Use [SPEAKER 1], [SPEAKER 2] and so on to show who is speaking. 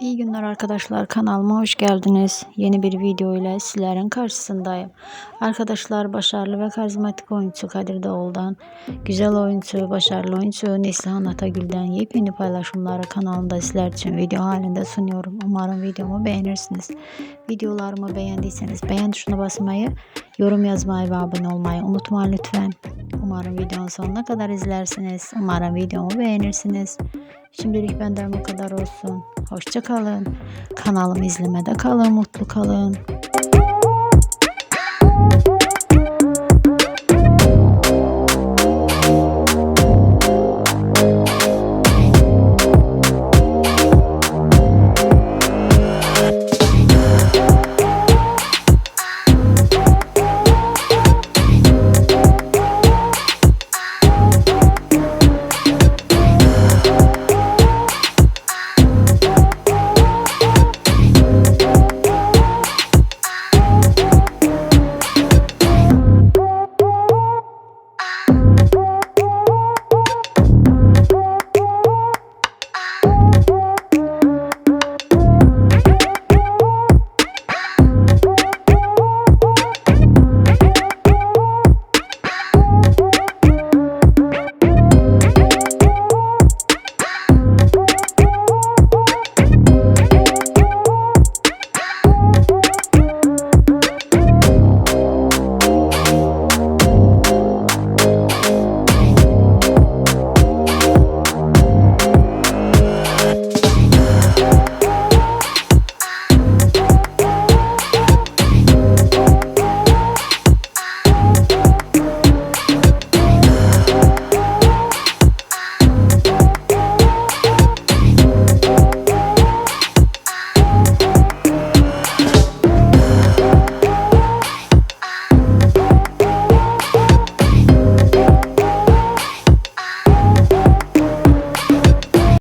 [SPEAKER 1] İyi günler arkadaşlar kanalıma hoş geldiniz. Yeni bir video ile sizlerin karşısındayım. Arkadaşlar başarılı ve karizmatik oyuncu Kadir Doğul'dan, güzel oyuncu, başarılı oyuncu Neslihan Atagül'den yepyeni paylaşımları kanalımda sizler için video halinde sunuyorum. Umarım videomu beğenirsiniz. Videolarımı beğendiyseniz beğen tuşuna basmayı, yorum yazmayı ve abone olmayı unutmayın lütfen. Umarım videonun sonuna kadar izlersiniz. Umarım videomu beğenirsiniz. Şimdilik benden bu kadar olsun. Hoşça kalın. Kanalımı izlemede kalın, mutlu kalın.